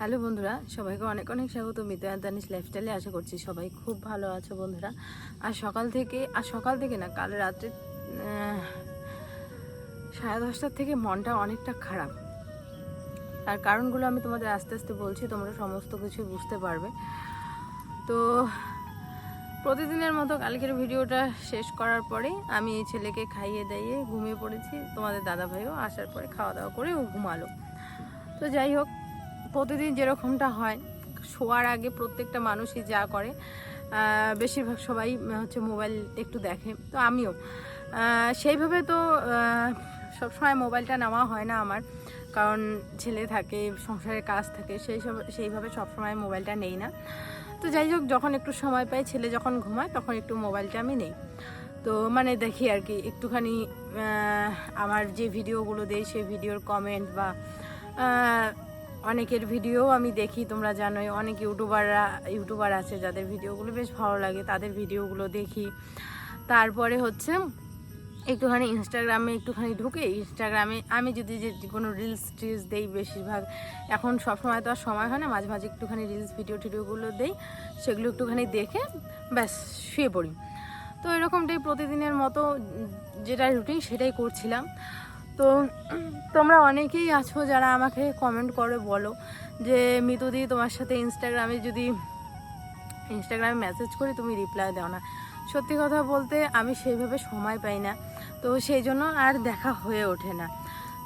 Hello বন্ধুরা, সবাইকে অনেক অনেক স্বাগত মিতু দানিশ লাইফস্টাইলে আশা করছি সবাই খুব ভালো আছো বন্ধুরা। আর সকাল থেকে, আর সকাল থেকে না, কাল রাত্রে সাড়ে দশটার থেকে মনটা অনেকটা খারাপ। তার কারণগুলো আমি তোমাদের আস্তে আস্তে বলছি, তোমরা সমস্ত কিছু বুঝতে পারবে। তো প্রতিদিনের মতো কালকের ভিডিওটা শেষ করার পরে আমি এই ছেলেকে খাইয়ে দাইয়ে ঘুমিয়ে পড়েছি। তোমাদের দাদা ভাইও আসার পরে খাওয়া দাওয়া করে ও ঘুমালো। তো যাই হোক প্রতিদিন যেরকমটা হয়, শোয়ার আগে প্রত্যেকটা মানুষই যা করে বেশিরভাগ সবাই হচ্ছে মোবাইল একটু দেখে, তো আমিও। সেইভাবে তো সবসময় মোবাইলটা নেওয়া হয় না আমার, কারণ ছেলে থাকে, সংসারের কাজ থাকে, সেই সব, সেইভাবে সবসময় মোবাইলটা নেই না। তো যাই হোক, যখন একটু সময় পাই, ছেলে যখন ঘুমায়, তখন একটু মোবাইলটা আমি নেই। তো মানে দেখি আর কি, একটুখানি আমার যে ভিডিওগুলো দেয়, সেই ভিডিওর কমেন্ট বা অনেকের ভিডিও আমি দেখি, তোমরা জানোই, অনেক ইউটিউবাররা, ইউটিউবার আছে যাদের ভিডিওগুলো বেশ ভালো লাগে, তাদের ভিডিওগুলো দেখি। তারপরে হচ্ছে, একটুখানি ইনস্টাগ্রামে একটুখানি ঢুকে ইনস্টাগ্রামে আমি যদি যে কোনো রিলস টিলস দেই বেশিরভাগ, এখন সবসময় তো আর সময় হয় না, মাঝে মাঝে একটুখানি রিলস ভিডিও টিডিওগুলো দেই, সেগুলো একটুখানি দেখে ব্যাস শুয়ে পড়ি। তো এরকমটাই প্রতিদিনের মতো যেটা রুটিন সেটাই করছিলাম। তো তোমরা অনেকেই আছো যারা আমাকে কমেন্ট করে বলো যে মিতুদি তোমার সাথে ইনস্টাগ্রামে যদি ইনস্টাগ্রামে মেসেজ করি, তুমি রিপ্লাই দাও না। সত্যি কথা বলতে আমি সেইভাবে সময় পাই না। তো সেই জন্য আর দেখা হয়ে ওঠে না।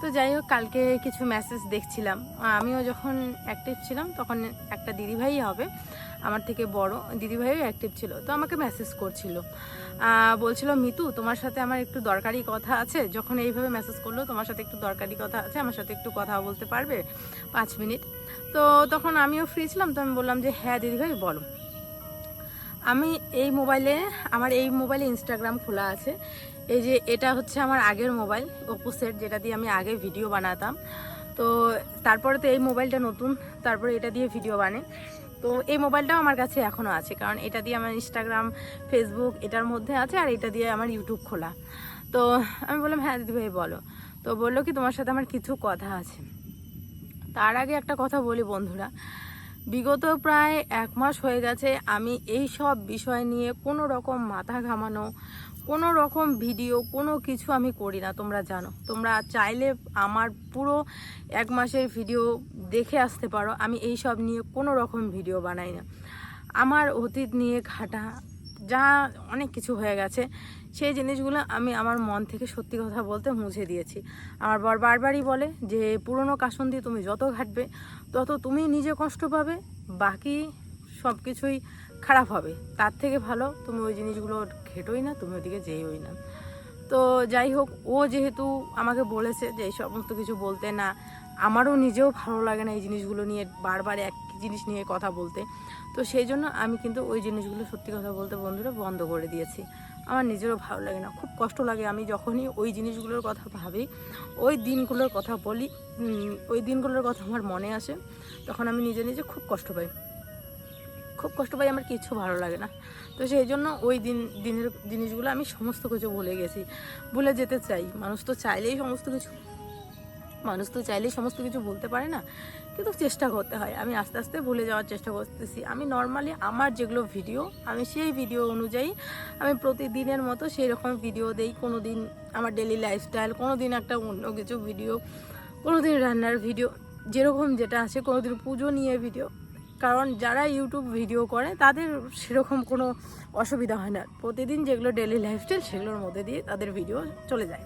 তো যাই হোক, কালকে কিছু মেসেজ দেখছিলাম। আমিও যখন অ্যাক্টিভ ছিলাম, তখন একটা দিদিভাই হবে। আমার থেকে বড় দিদিভাইও অ্যাক্টিভ ছিল, তো আমাকে মেসেজ করছিল। বলছিল, মিতু, তোমার সাথে আমার একটু দরকারি কথা আছে। যখন এইভাবে মেসেজ করল, তোমার সাথে একটু দরকারি কথা আছে, আমার সাথে একটু কথা বলতে পারবে? পাঁচ মিনিট। তো তখন আমিও ফ্রি ছিলাম, তো আমি বললাম যে হ্যাঁ দিদিভাই, বলো। আমি এই মোবাইলে আমার এই মোবাইলে ইনস্টাগ্রাম খোলা আছে। এই যে, এটা হচ্ছে আমার আগের মোবাইল ওপো সেট যেটা দিয়ে আমি আগে ভিডিও বানাতাম। তো তারপরে তো এই মোবাইলটা নতুন, তারপরে এটা দিয়ে ভিডিও বানে তো এই মোবাইলটাও আমার কাছে এখনও আছে, কারণ এটা দিয়ে আমার ইনস্টাগ্রাম ফেসবুক এটার মধ্যে আছে আর এটা দিয়ে আমার ইউটিউব খোলা। তো আমি বললাম হ্যাঁ দিদিভাই বলো। তো বলল কি, তোমার সাথে আমার কিছু কথা আছে। তার আগে একটা কথা বলি বন্ধুরা, বিগত প্রায় এক মাস হয়ে গেছে আমি এই সব বিষয় নিয়ে কোনো রকম মাথা ঘামানো কোনো রকম ভিডিও, কোনো কিছু আমি করি না, তোমরা জানো। তোমরা চাইলে আমার পুরো এক মাসের ভিডিও দেখে আসতে পারো, আমি এই সব নিয়ে কোনো রকম ভিডিও বানাই না। আমার অতীত নিয়ে ঘাটা, যা অনেক কিছু হয়ে গেছে, সেই জিনিসগুলো আমি আমার মন থেকে সত্যি কথা বলতে মুছে দিয়েছি। আমার বর বারবারই বলে যে, পুরনো কাসন দিয়ে তুমি যত ঘাটবে, তত তুমি নিজে কষ্ট পাবে, বাকি সব কিছুই খারাপ হবে। তার থেকে ভালো তুমি ওই জিনিসগুলো ঘেটোই না, তুমি ওদিকে যেওই না। তো যাই হোক, ও যেহেতু আমাকে বলেছে যে এই সমস্ত কিছু বলতে না, আমারও নিজেও ভালো লাগে না এই জিনিসগুলো নিয়ে বারবার এক জিনিস নিয়ে কথা বলতে। তো সেই জন্য আমি কিন্তু ওই জিনিসগুলো সত্যি কথা বলতে বন্ধুরা বন্ধ করে দিয়েছি। আমার নিজেরও ভালো লাগে না, খুব কষ্ট লাগে। আমি যখনই ওই জিনিসগুলোর কথা ভাবি, ওই দিনগুলোর কথা বলি ওই দিনগুলোর কথা আমার মনে আসে, তখন আমি নিজে নিজে খুব কষ্ট পাই। খুব কষ্ট পাই, আমার কিছু ভালো লাগে না। তো সেই জন্য ওই দিন, দিনের জিনিসগুলো আমি সমস্ত কিছু ভুলে গেছি। ভুলে যেতে চাই। মানুষ তো চাইলেই সমস্ত কিছু, মানুষ তো চাইলেই সমস্ত কিছু বলতে পারে না। কিন্তু চেষ্টা করতে হয়। আমি আস্তে আস্তে ভুলে যাওয়ার চেষ্টা করতেছি। আমি নর্মালি আমার যেগুলো ভিডিও আমি সেই ভিডিও অনুযায়ী আমি প্রতিদিনের মতো সেই রকম ভিডিও দেই। কোনো দিন আমার ডেলি লাইফস্টাইল কোনো দিন একটা অন্য কিছু ভিডিও কোনো দিন রান্নার ভিডিও যেরকম যেটা আছে কোনো দিন পুজো নিয়ে ভিডিও কারণ যারা ইউটিউব ভিডিও করে, তাদের সেরকম কোনো অসুবিধা হয় না। প্রতিদিন যেগুলো ডেলি লাইফস্টাইল সেগুলোর মধ্যে দিয়ে তাদের ভিডিও চলে যায়।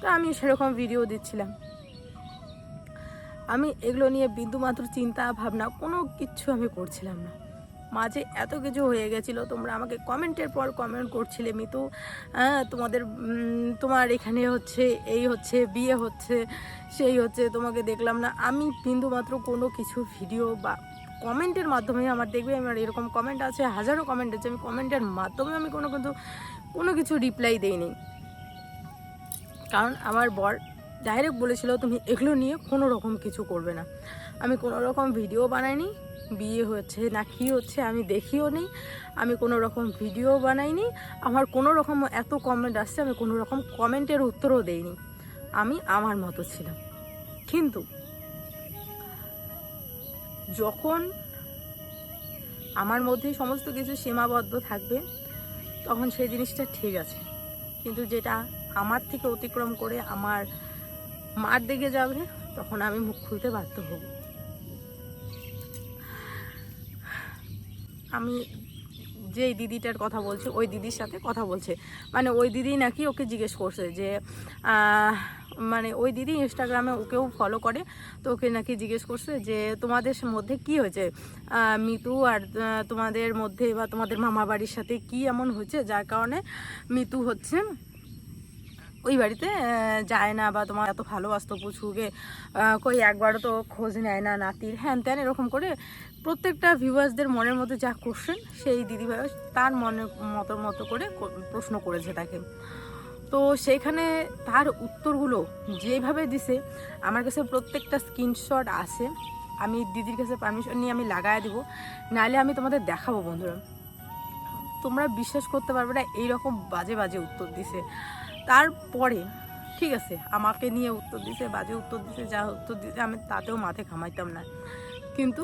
তো আমি সেরকম ভিডিও দিচ্ছিলাম। আমি এগুলো নিয়ে বিন্দুমাত্র চিন্তা, ভাবনা, কোনো কিছু আমি করছিলাম না। মাঝে এত কিছু হয়ে গেছিল, তোমরা আমাকে কমেন্টের পর কমেন্ট করছিলে, মিতু হ্যাঁ তোমাদের তোমার এখানে হচ্ছে, এই হচ্ছে, বিয়ে হচ্ছে, সেই হচ্ছে, তোমাকে দেখলাম না। আমি বিন্দুমাত্র কোনো কিছু ভিডিও বা কমেন্টের মাধ্যমে আমার দেখবে, আমার এরকম কমেন্ট আছে, হাজারো কমেন্ট আছে। আমি কমেন্টের মাধ্যমে আমি কোনো কিন্তু, কোনো কিছু রিপ্লাই দেইনি। কারণ আমার বর ডাইরেক্ট বলেছিল, তুমি এগুলো নিয়ে কোনো রকম কিছু করবে না। আমি কোনো রকম ভিডিও বানাইনি, বিয়ে হচ্ছে না কী হচ্ছে আমি দেখিও নি আমি কোনো রকম ভিডিও বানাইনি, আমার কোনো রকম এত কমেন্ট আসছে, আমি কোনো রকম কমেন্টের উত্তরও দেইনি। আমি আমার মতো ছিলাম। কিন্তু যখন আমার মধ্যে সমস্ত কিছু সীমাবদ্ধ থাকবে, তখন সেই জিনিসটা ঠিক আছে। কিন্তু যেটা আমার থেকে অতিক্রম করে আমার মার দিকে যাবে, তখন আমি মুখ খুলতে বাধ্য হব। আমি যেই দিদিটার কথা বলছে, ওই দিদির সাথে কথা বলছে। মানে ওই দিদি নাকি ওকে জিজ্ঞেস করছে যে মানে ওই দিদি ইনস্টাগ্রামে ওকেও ফলো করে, তো ওকে নাকি জিজ্ঞেস করছে যে, তোমাদের মধ্যে কি হয়েছে? মিতু আর তোমাদের মধ্যে বা তোমাদের মামা বাড়ির সাথে কি এমন হয়েছে? যার কারণে মিতু হচ্ছে, ওই বাড়িতে যায় না বা তোমার এত ভালোবাসতো পুচুকে কই একবারও তো খোঁজ নেয় না নাতির। হ্যান ত্যান এরকম করে প্রত্যেকটা ভিউয়ার্সদের মনের মধ্যে যা কোশ্চেন সেই দিদিভাই তার মনের মতো মতো করে প্রশ্ন করেছে তাকে। তো সেইখানে তার উত্তরগুলো যেভাবে দিছে, আমার কাছে প্রত্যেকটা স্ক্রিনশট আছে। আমি দিদির কাছে পারমিশন নিয়ে আমি লাগায় দেবো। নাহলে আমি তোমাদের দেখাবো বন্ধুরা। তোমরা বিশ্বাস করতে পারবে না, এইরকম বাজে বাজে উত্তর দিছে। তারপরে, ঠিক আছে, আমাকে নিয়ে উত্তর দিছে, বাজে উত্তর দিছে, যা উত্তর দিছে, আমি তাতেও মাথে ঘামাইতাম না। কিন্তু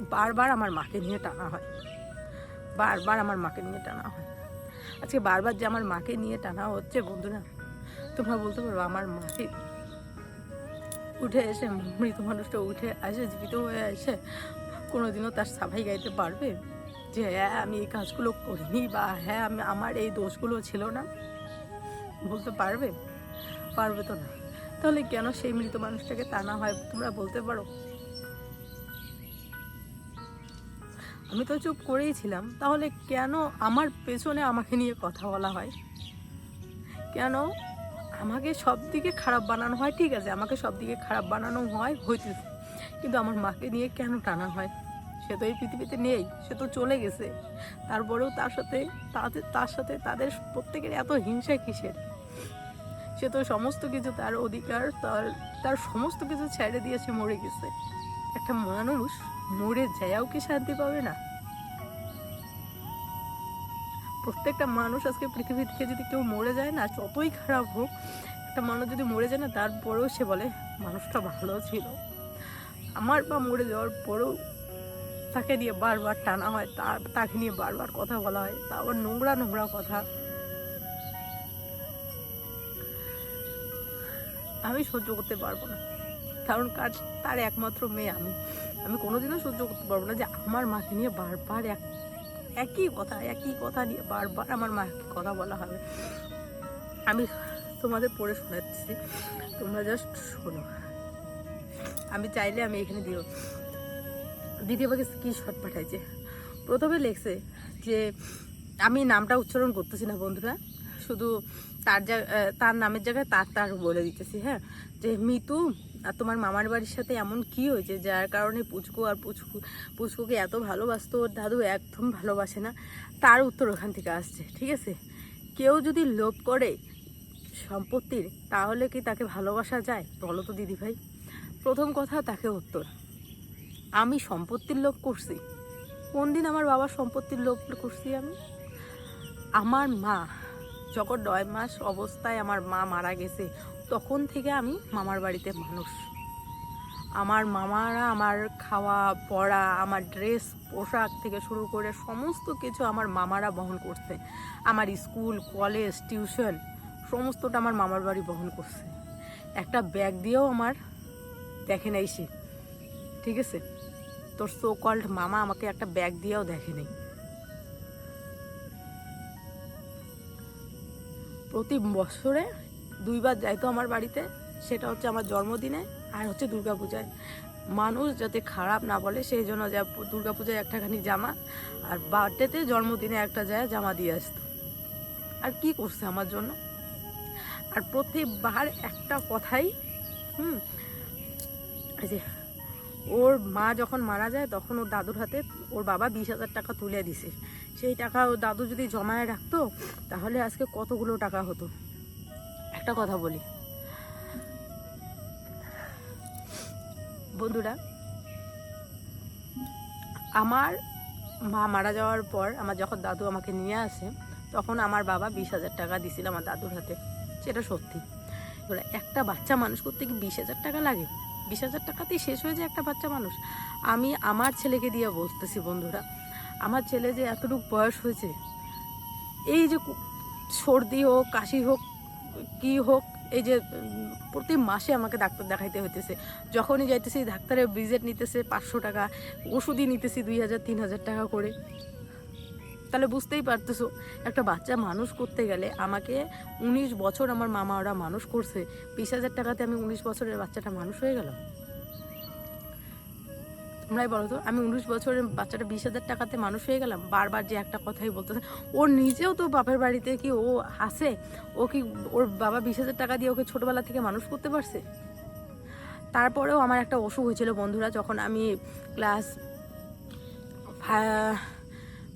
বারবার আমার মাকে নিয়ে টানা হয়। বারবার আমার মাকে নিয়ে টানা হয়। আজকে বারবার যে আমার মাকে নিয়ে টানা হচ্ছে বন্ধুরা, তোমরা বলতে পারো আমার মাকে উঠে এসে, মৃত মানুষটা উঠে আসে, জীবিত হয়ে আসে, কোনোদিনও তার সাফাই গাইতে পারবে? যে হ্যাঁ আমি এই কাজগুলো করিনি বা হ্যাঁ আমি, আমার এই দোষগুলো ছিল না। বলতে পারবে? পারবে তো না। তাহলে কেন সেই মৃত মানুষটাকে টানা হয় তোমরা বলতে পারো? আমি তো চুপ করেই ছিলাম। তাহলে কেন আমার পেছনে আমাকে নিয়ে কথা বলা হয়? কেন আমাকে সব দিকে খারাপ বানানো হয়? ঠিক আছে, আমাকে সব দিকে খারাপ বানানো হয় হইতেছে। কিন্তু আমার মাকে নিয়ে কেন টানা হয়? সে তো এই পৃথিবীতে নেই, সে তো চলে গেছে। তারপরেও তার সাথে তাদের তার সাথে তাদের প্রত্যেকের এত হিংসা কিসের? সে তো সমস্ত কিছু তার অধিকার, তার তার সমস্ত কিছু ছেড়ে দিয়েছে মরে গেছে। একটা মানুষ মরে যায়াও কি শান্তি পাবে না? প্রত্যেকটা মানুষ আজকে পৃথিবী থেকে যদি কেউ মরে যায় না, যতই খারাপ হোক, একটা মানুষ যদি মরে যায় না, তারপরেও সে বলে, মানুষটা ভালো ছিল। আমার বা মরে যাওয়ার পরেও তাকে নিয়ে বারবার টানা হয়, তার, তাকে নিয়ে বারবার কথা বলা হয় তারপর নোংরা নোংরা কথা। আমি সহ্য করতে পারব না। কারণ কার তার একমাত্র মেয়ে আমি। আমি কোনোদিনও সহ্য করতে পারব না যে আমার মাকে নিয়ে বারবার এক, একই কথা একই কথা নিয়ে বারবার আমার মাকে কথা বলা হবে। আমি তোমাদের পড়ে শোনাচ্ছি। তোমরা জাস্ট শোনো। আমি চাইলে আমি এখানে দিও। দিদি আমাকে স্ক্রিনশট পাঠাইছে। প্রথমে লেখছে যে, আমি নামটা উচ্চারণ করতেছি না বন্ধুরা। শুধু তার তার নামের জায়গায় তার তার বলে দিতেছি হ্যাঁ? যে মিতু আর তোমার মামার বাড়ির সাথে এমন কি হয়েছে? যার কারণে পুচকু আর পুচকু, পুচকুকে এত ভালোবাসতো, ওর দাদু একদম ভালোবাসে না। তার উত্তর ওখান থেকে আসছে, ঠিক আছে? কেউ যদি লোভ করে সম্পত্তির, তাহলে কি তাকে ভালোবাসা যায়? বলো তো দিদি ভাই। প্রথম কথা, তাকে উত্তর। আমি সম্পত্তির লোভ করছি। কোন দিন আমার বাবার সম্পত্তির লোভ করছি আমি? আমার মা যখন নয় মাস অবস্থায় আমার মা মারা গেছে। তখন থেকে আমি মামার বাড়িতে মানুষ। আমার মামারা আমার খাওয়া, পড়া, আমার ড্রেস, পোশাক থেকে শুরু করে সমস্ত কিছু আমার মামারা বহন করছে। আমার স্কুল, কলেজ, টিউশন, সমস্তটা আমার মামার বাড়ি বহন করছে। একটা ব্যাগ দিয়েও আমার দেখে নাই সে। ঠিক আছে? তোর সো কল্ড মামা আমাকে একটা ব্যাগ দিয়েও দেখে নেই। প্রতি বছরে দুইবার যাইতো আমার বাড়িতে, সেটা হচ্ছে আমার জন্মদিনে আর হচ্ছে দুর্গাপূজায়। মানুষ যাতে খারাপ না বলে, সেই জন্য যা দুর্গাপূজায় একটাখানি জামা আর বার্থডেতে জন্মদিনে একটা যায় জামা দিয়ে আসতো। আর কি করছে আমার জন্য? আর প্রতিবার একটা কথাই, হুম যে ওর মা যখন মারা যায়, তখন ওর দাদুর হাতে ওর বাবা বিশ হাজার টাকা তুলে দিছে। সেই টাকা ওর দাদু যদি জমায় রাখতো, তাহলে আজকে কতগুলো টাকা হতো? একটা কথা বলি। বন্ধুরা, আমার মা মারা যাওয়ার পর আমার যখন দাদু আমাকে নিয়ে আসে, তখন আমার বাবা বিশ হাজার টাকা দিছিল আমার দাদুর হাতে। সেটা সত্যি। এবার একটা বাচ্চা মানুষ করতে কি বিশ হাজার টাকা লাগে? বিশ হাজার টাকাতেই শেষ হয়ে যায় একটা বাচ্চা মানুষ। আমি আমার ছেলেকে দিয়ে বলতেছি, বন্ধুরা, আমার ছেলে যে এতটুকু বয়স হয়েছে, এই যে সর্দি হোক, কাশি হোক কি হোক, এই যে প্রতি মাসে আমাকে ডাক্তার দেখাইতে হইতেছে। যখনই যাইতেছি, ডাক্তারের ভিজিট নিতেছে পাঁচশো টাকা, ওষুধই নিতেছি দুই হাজার, তিন হাজার টাকা করে। তাহলে বুঝতেই পারতেছো, একটা বাচ্চা মানুষ করতে গেলে আমাকে উনিশ বছর আমার মামা ওরা মানুষ করছে, বিশ হাজার টাকাতে আমি উনিশ বছরের বাচ্চাটা মানুষ হয়ে গেলাম। তোমরাই বলো তো, আমি উনিশ বছরের বাচ্চাটা বিশ হাজার টাকাতে মানুষ হয়ে গেলাম, বারবার যে একটা কথাই বলতেছে ও নিজেও তো বাপের বাড়িতে কি ও হাসে ও কি ওর বাবা বিশ হাজার টাকা দিয়ে ওকে ছোটোবেলা থেকে মানুষ করতে পারছে? তারপরেও আমার একটা অসুখ হয়েছিল বন্ধুরা, যখন আমি ক্লাস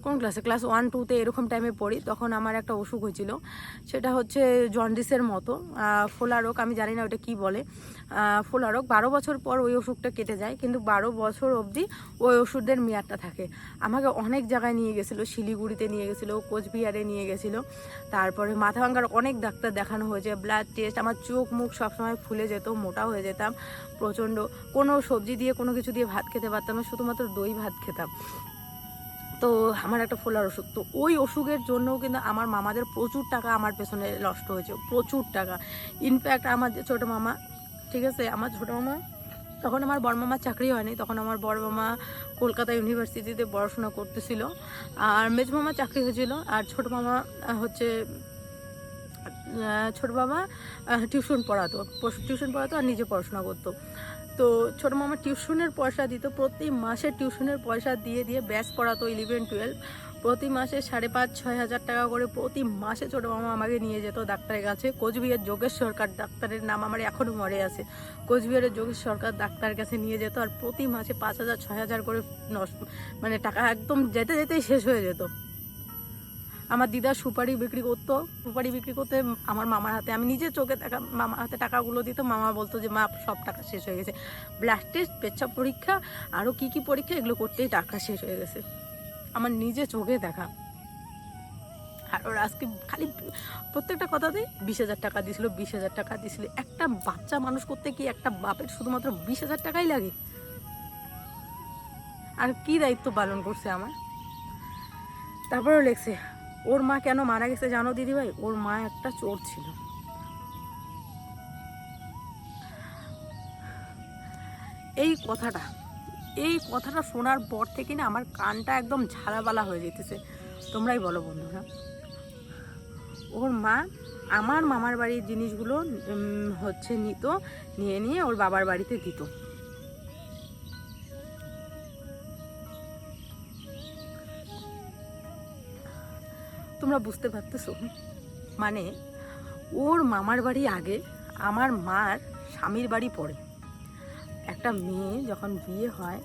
কোন ক্লাসে ক্লাস ওয়ান টুতে এরকম টাইমে পড়ি তখন আমার একটা অসুখ হয়েছিল। সেটা হচ্ছে জন্ডিসের মতো। আহ, ফোলা রোগ আমি জানি না ওটা কি বলে। আহ, ফোলা রোগ বারো বছর পর ওই ওষুধটা কেটে যায় কিন্তু বারো বছর অবধি ওই ওষুধের মেয়াদটা থাকে। আমাকে অনেক জায়গায় নিয়ে গেছিল শিলিগুড়িতে নিয়ে গেছিল কোচবিহারে নিয়ে গেছিল। তারপরে মাথা ভাঙ্গার অনেক ডাক্তার দেখানো হয়েছে ব্লাড টেস্ট আমার চোখ মুখ সবসময় ফুলে যেত মোটা হয়ে যেতাম প্রচণ্ড। কোনো সবজি দিয়ে কোনো কিছু দিয়ে ভাত খেতে পারতাম না শুধুমাত্র দই ভাত খেতাম। তো আমার একটা ফোলার ওষুধ তো ওই অসুখের জন্যও কিন্তু আমার মামাদের প্রচুর টাকা আমার পেছনে নষ্ট হয়েছে, প্রচুর টাকা। ইনফ্যাক্ট আমার যে ছোটো মামা, ঠিক আছে? আমার ছোটো মামা, তখন আমার বড় মামার চাকরি হয়নি, তখন আমার বড় মামা কলকাতা ইউনিভার্সিটিতে পড়াশোনা করতেছিল। আর মেজ মামা চাকরি হয়েছিল, আর ছোট মামা হচ্ছে ছোট মামা টিউশন পড়াতো টিউশন পড়াতো আর নিজে পড়াশোনা করতো। তো ছোট মামা টিউশনের পয়সা দিত, প্রতি মাসে টিউশনের পয়সা দিয়ে দিয়ে ব্যাস পড়াতো ইলেভেন টুয়েলভ প্রতি মাসে সাড়ে পাঁচ, ছয় হাজার টাকা করে প্রতি মাসে ছোট মামা আমাকে নিয়ে যেত ডাক্তারের কাছে। কোচবিহার যোগেশ সরকার ডাক্তারের নাম আমার এখনও মরে আছে। কোচবিহারের যোগেশ সরকার ডাক্তারের কাছে নিয়ে যেত আর প্রতি মাসে পাঁচ হাজার, ছয় হাজার করে মানে টাকা একদম যেতে যেতেই শেষ হয়ে যেত। আমার দিদা সুপারি বিক্রি করতো। সুপারি বিক্রি করতে আমার মামার হাতে, আমি নিজে চোখে দেখা, মামার হাতে টাকাগুলো দিত মামা বলতো যে, মা, সব টাকা শেষ হয়ে গেছে। ব্লাড টেস্ট পেচ্ছাপ পরীক্ষা আরও কী কী পরীক্ষা, এগুলো করতেই টাকা শেষ হয়ে গেছে। আমার নিজে চোখে দেখা। আর ওরা আজকে খালি প্রত্যেকটা কথাতে বিশ হাজার টাকা দিছিল, বিশ হাজার টাকা দিছিল। একটা বাচ্চা মানুষ করতে কি একটা বাপের শুধুমাত্র বিশ হাজার টাকাই লাগে। আর কি দায়িত্ব পালন করছে আমার? তারপরেও লেখছে ওর মা কেন মারা গেছে জানো, দিদিভাই? ওর মা একটা চোর ছিল। এই কথাটা এই কথাটা শোনার পর থেকে না আমার কানটা একদম ঝালাবালা হয়ে যেতেছে। তোমরাই বলো বন্ধুরা। ওর মা আমার মামার বাড়ির জিনিসগুলো হচ্ছে নিত, নিয়ে নিয়ে ওর বাবার বাড়িতে দিত। তোমরা বুঝতে পারতেছো? মানে ওর মামার বাড়ি আগে আমার মার স্বামীর বাড়ি পড়ে। একটা মেয়ে যখন বিয়ে হয়,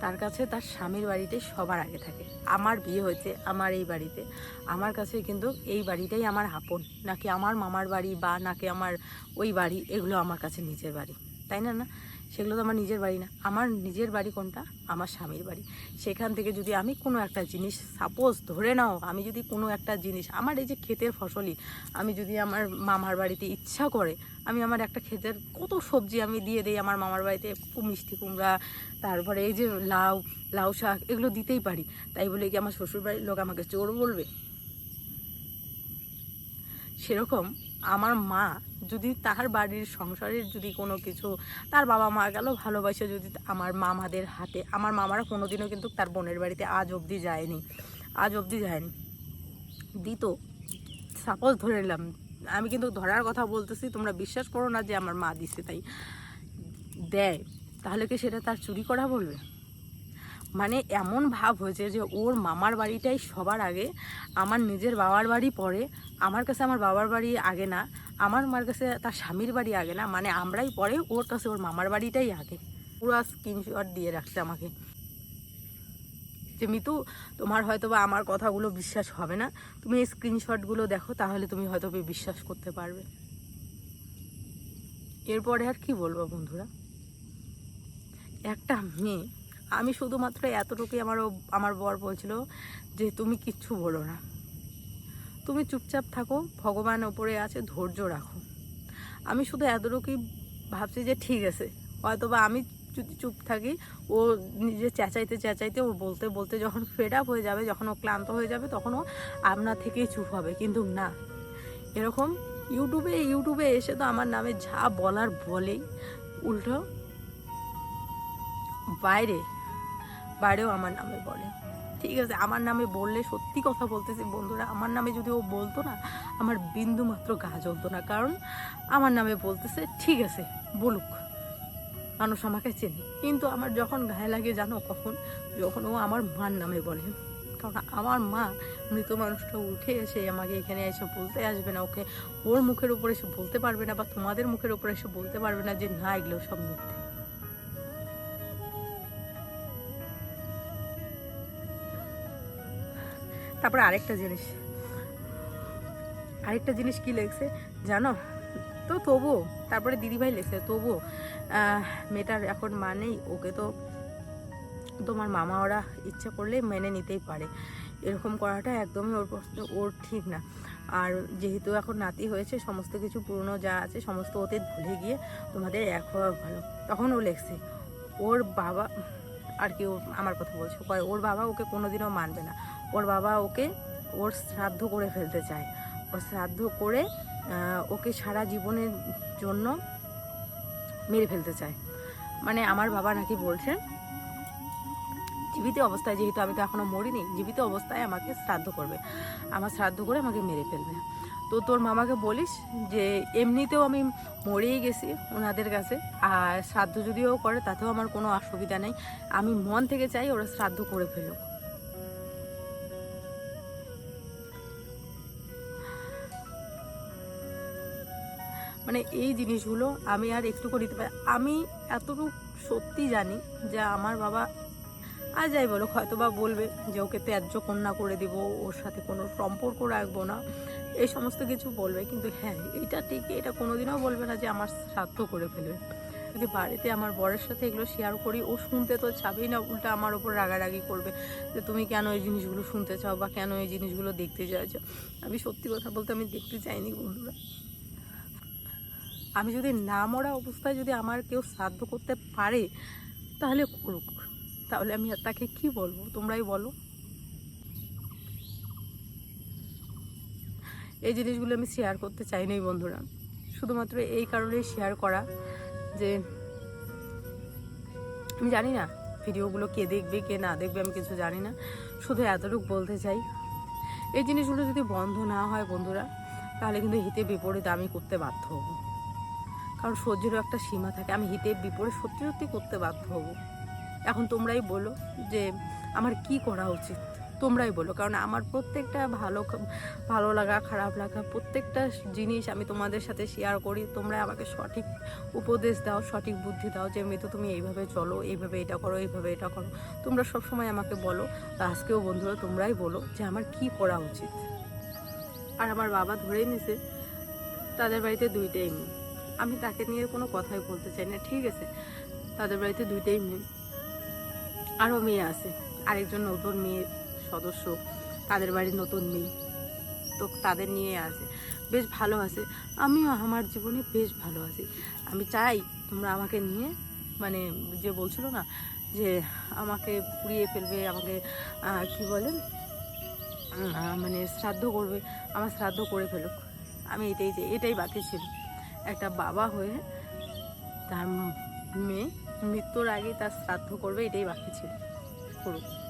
তার কাছে তার স্বামীর বাড়িটাই সবার আগে থাকে। আমার বিয়ে হয়েছে আমার এই বাড়িতে। আমার কাছে কিন্তু এই বাড়িটাই আমার আপন। নাকি আমার মামার বাড়ি বা নাকি আমার ওই বাড়ি, এগুলো আমার কাছে নিজের বাড়ি। তাই না না? সেগুলো তো আমার নিজের বাড়ি না। আমার নিজের বাড়ি কোনটা? আমার স্বামীর বাড়ি। সেখান থেকে যদি আমি কোনো একটা জিনিস সাপোজ ধরে নাও, আমি যদি কোনো একটা জিনিস, আমার এই যে ক্ষেতের ফসলই, আমি যদি আমার মামার বাড়িতে ইচ্ছা করে, আমি আমার একটা ক্ষেতের কত সবজি আমি দিয়ে দিই আমার মামার বাড়িতে, খুব মিষ্টি কুমড়া, তারপরে এই যে লাউ লাউ শাক, এগুলো দিতেই পারি। তাই বলে কি আমার শ্বশুরবাড়ির লোক আমাকে চোর বলবে? সেরকম আমার মা যদি তার বাড়ির সংসারের যদি কোনো কিছু তার বাবা মা গেল ভালোবাসে যদি আমার মামাদের হাতে, আমার মামারা কোনোদিনও কিন্তু তার বোনের বাড়িতে আজ অবধি যায়নি, আজ অবধি যায়নি। দিত সাপোজ ধরে নিলাম, আমি কিন্তু ধরার কথা বলতেছি, তোমরা বিশ্বাস করো না যে আমার মা দিছে, তাই দেয়, তাহলে কি সেটা তার চুরি করা বলবে? মানে এমন ভাব হয়েছে যে ওর মামার বাড়িটাই সবার আগে। আমার নিজের বাবার বাড়ি পরে আমার কাছে আমার বাবার বাড়ি আগে না, আমার মার কাছে তার স্বামীর বাড়ি আগে না মানে আমরাই পরে ওর কাছে ওর মামার বাড়িটাই আগে। পুরো স্ক্রিনশট দিয়ে রাখছে আমাকে। যে, মিতু, তোমার হয়তো বা আমার কথাগুলো বিশ্বাস হবে না। তুমি এই স্ক্রিনশটগুলো দেখো, তাহলে তুমি হয়তো বিশ্বাস করতে পারবে। এরপরে আর কি বলব বন্ধুরা? একটা মেয়ে আমি শুধুমাত্র এতটুকুই আমার আমার বর বলছিল যে তুমি কিচ্ছু বলো না। তুমি চুপচাপ থাকো, ভগবান ওপরে আছে, ধৈর্য রাখো। আমি শুধু এতটুকুই ভাবছি যে ঠিক আছে। হয়তো বা আমি যদি চুপ থাকি, ও নিজে চেঁচাইতে চেঁচাইতে, ও বলতে বলতে যখন ফেড আপ হয়ে যাবে, যখন ও ক্লান্ত হয়ে যাবে, তখন ও আপনার থেকেই চুপ হবে। কিন্তু না। এরকম ইউটিউবে ইউটিউবে এসে তো আমার নামে যা বলার বলেই। উল্টো বাইরে বাইরেও আমার নামে বলে। ঠিক আছে, আমার নামে বললে সত্যি কথা বলতেছি বন্ধুরা, আমার নামে যদি ও বলতো না, আমার বিন্দু মাত্র গা জ্বলতো না। কারণ আমার নামে বলতেছে, ঠিক আছে, বলুক। মানুষ আমাকে চেনে। কিন্তু আমার যখন গায়ে লাগে, জানো কখন? যখন ও আমার মার নামে বলে। কারণ আমার মা মৃত মানুষটা উঠে এসে আমাকে এখানে এসে বলতে আসবে না। ওকে ওর মুখের উপর এসে বলতে পারবে না বা তোমাদের মুখের উপর এসে বলতে পারবে না যে, না, এগুলো সব মিথ্যে। তারপরে আরেকটা জিনিস। আরেকটা জিনিস কি লেগছে জানো? তো তবুও, তারপরে দিদিভাই লেগছে তবুও মেয়েটার এখন মানেই ওকে তো তোমার মামা ওরা ইচ্ছা করলে মেনে নিতেই পারে। এরকম করাটা একদমই ওর ওর ঠিক না। আর যেহেতু এখন নাতি হয়েছে, সমস্ত কিছু পুরনো যা আছে, সমস্ত ওতে ভুলে গিয়ে তোমাদের এক হওয়া ভালো। তখন ও লেগছে ওর বাবা আর কি আমার কথা বলছে ওর বাবা ওকে কোনোদিনও মানবে না। ওর বাবা ওকে, ওর শ্রাদ্ধ করে ফেলতে চায়। ওর শ্রাদ্ধ করে ওকে সারা জীবনের জন্য মেরে ফেলতে চায়। মানে আমার বাবা নাকি বলছেন জীবিত অবস্থায়, যেহেতু আমি তো এখনও মরিনি, জীবিত অবস্থায় আমাকে শ্রাদ্ধ করবে। আমার শ্রাদ্ধ করে আমাকে মেরে ফেলবে। তো তোর মামাকে বলিস যে, এমনিতেও আমি মরেই গেছি ওনাদের কাছে, আর শ্রাদ্ধ যদিও করে, তাতেও আমার কোনো অসুবিধা নেই। আমি মন থেকে চাই ওরা শ্রাদ্ধ করে ফেলুক। মানে এই জিনিসগুলো আমি আর একটু করে দিতে পারি। আমি এতটুকু সত্যি জানি যে আমার বাবা আর যাই বলো হয়তো বা বলবে যে ওকে ত্যায্য কন্যা করে দিব, ওর সাথে কোনো সম্পর্ক রাখব না, এই সমস্ত কিছু বলবে। কিন্তু হ্যাঁ এটা ঠিক, এটা কোনোদিনও বলবে না যে আমার শ্রাদ্ধ করে ফেলবে। যদি বাড়িতে আমার বরের সাথে এগুলো শেয়ার করি, ও শুনতে তো চাবেই না, উল্টা আমার ওপর রাগারাগি করবে যে তুমি কেন এই জিনিসগুলো শুনতে চাও বা কেন এই জিনিসগুলো দেখতে চাইছো। আমি সত্যি কথা বলতে আমি দেখতে চাইনি বন্ধুরা। আমি যদি না মরা অবস্থায় যদি আমার কেউ শ্রাদ্ধ করতে পারে, তাহলে করুক। তাহলে আমি তাকে কি বলব? তোমরাই বলো। এই জিনিসগুলো আমি শেয়ার করতে চাইনি বন্ধুরা। শুধুমাত্র এই কারণেই শেয়ার করা যে, আমি জানি না ভিডিওগুলো কে দেখবে, কে না দেখবে, আমি কিছু জানি না। শুধু এতটুকু বলতে চাই, এই জিনিসগুলো যদি বন্ধ না হয়, বন্ধুরা, তাহলে কিন্তু হিতে বিপরীত আমি করতে বাধ্য হব। কারণ সহ্যেরও একটা সীমা থাকে। আমি হিতে বিপরীত সত্যি সত্যি করতে বাধ্য হব। এখন তোমরাই বলো যে আমার কি করা উচিত? তোমরাই বলো, কারণ আমার প্রত্যেকটা ভালো ভালো লাগা, খারাপ লাগা, প্রত্যেকটা জিনিস আমি তোমাদের সাথে শেয়ার করি। তোমরা আমাকে সঠিক উপদেশ দাও, সঠিক বুদ্ধি দাও যে মেয়ে তুমি এইভাবে চলো, এইভাবে এটা করো, এইভাবে এটা করো। তোমরা সব সময় আমাকে বলো আজকেও বন্ধুরা তোমরাই বলো যে, আমার কি করা উচিত? আর আমার বাবা ধরেই নিছে, তাদের বাড়িতে দুইটাই মেয়ে। আমি তাকে নিয়ে কোনো কথাই বলতে চাই না, ঠিক আছে? তাদের বাড়িতে দুইটাই মেয়ে। আরও মেয়ে আছে। আরেকজন নতুন মেয়ে সদস্য, তাদের বাড়ির নতুন মেয়ে। তো তাদের নিয়ে আছে। বেশ ভালো আছে। আমিও আমার জীবনে বেশ ভালো আছি। আমি চাই তোমরা আমাকে নিয়ে মানে যে বলছিল না, যে আমাকে পুড়িয়ে ফেলবে, আমাকে কি বলেন মানে শ্রাদ্ধ করবে, আমার শ্রাদ্ধ করে ফেলুক। আমি এটাই চাই, এটাই বাকি ছিল। একটা বাবা হয়ে তার মেয়ে মৃত্যুর আগে তার শ্রাদ্ধ করবে এটাই বাকি ছিল। করুক।